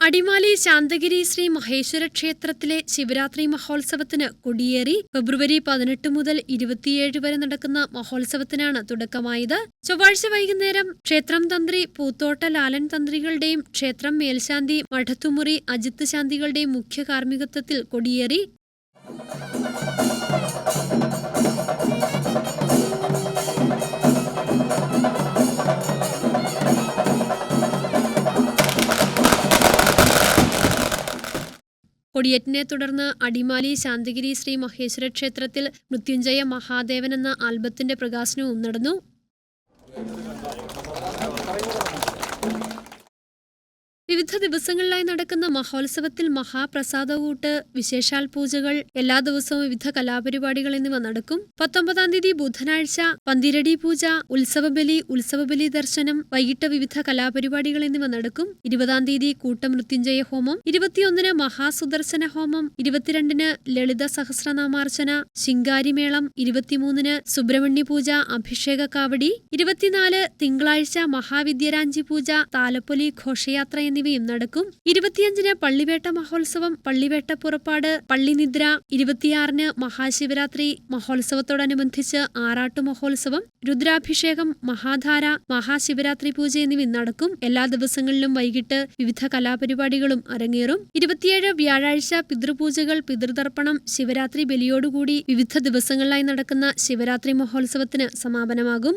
അടിമാലി ശാന്തഗിരി ശ്രീ മഹേശ്വര ക്ഷേത്രത്തിലെ ശിവരാത്രി മഹോത്സവത്തിന് കൊടിയേറി ഫെബ്രുവരി പതിനെട്ട് മുതൽ ഇരുപത്തിയേഴ് വരെ നടക്കുന്ന മഹോത്സവത്തിനാണ് തുടക്കമായത്. ചൊവ്വാഴ്ച വൈകുന്നേരം ക്ഷേത്രം തന്ത്രി പൂത്തോട്ട ലാലൻ തന്ത്രികളുടെയും ക്ഷേത്രം മേൽശാന്തി മഠത്തുമുറി അജിത്ത് ശാന്തികളുടെയും മുഖ്യ കാർമ്മികത്വത്തിൽ കൊടിയേറി കൊടിയേറ്റിനെ തുടർന്ന് അടിമാലി ശാന്തഗിരി ശ്രീ മഹേശ്വര ക്ഷേത്രത്തിൽ മൃത്യുഞ്ജയ മഹാദേവൻ എന്ന ആൽബത്തിന്റെ പ്രകാശനവും നടന്നു. വിവിധ ദിവസങ്ങളിലായി നടക്കുന്ന മഹോത്സവത്തിൽ മഹാപ്രസാദകൂട്ട് വിശേഷാൽ പൂജകൾ എല്ലാ ദിവസവും വിവിധ കലാപരിപാടികൾ എന്നിവ നടക്കും. പത്തൊമ്പതാം തീയതി ബുധനാഴ്ച പന്തിരടി പൂജ ഉത്സവബലി ഉത്സവബലി ദർശനം വൈകിട്ട് വിവിധ കലാപരിപാടികൾ എന്നിവ നടക്കും. ഇരുപതാം തീയതി കൂട്ടമൃത്യുഞ്ജയ ഹോമം ഇരുപത്തിയൊന്നിന് മഹാസുദർശന ഹോമം ഇരുപത്തിരണ്ടിന് ലളിത സഹസ്രനാമാർച്ചന ശിങ്കാരിമേളം ഇരുപത്തിമൂന്നിന് സുബ്രഹ്മണ്യ പൂജ അഭിഷേക കാവടി ഇരുപത്തിനാല് തിങ്കളാഴ്ച മഹാവിദ്യരാഞ്ചി പൂജ താലപ്പൊലി ഘോഷയാത്ര എന്നിവയും നടക്കും. ഇരുപത്തിയഞ്ചിന് പള്ളിവേട്ട മഹോത്സവം പള്ളിവേട്ട പുറപ്പാട് പള്ളിനിദ്ര ഇരുപത്തിയാറിന് മഹാശിവരാത്രി മഹോത്സവത്തോടനുബന്ധിച്ച് ആറാട്ടു മഹോത്സവം രുദ്രാഭിഷേകം മഹാധാര മഹാശിവരാത്രി പൂജ എന്നിവ നടക്കും. എല്ലാ ദിവസങ്ങളിലും വൈകിട്ട് വിവിധ കലാപരിപാടികളും അരങ്ങേറും. ഇരുപത്തിയേഴ് വ്യാഴാഴ്ച പിതൃപൂജകൾ പിതൃതർപ്പണം ശിവരാത്രി ബലിയോടുകൂടി വിവിധ ദിവസങ്ങളിലായി നടക്കുന്ന ശിവരാത്രി മഹോത്സവത്തിന് സമാപനമാകും.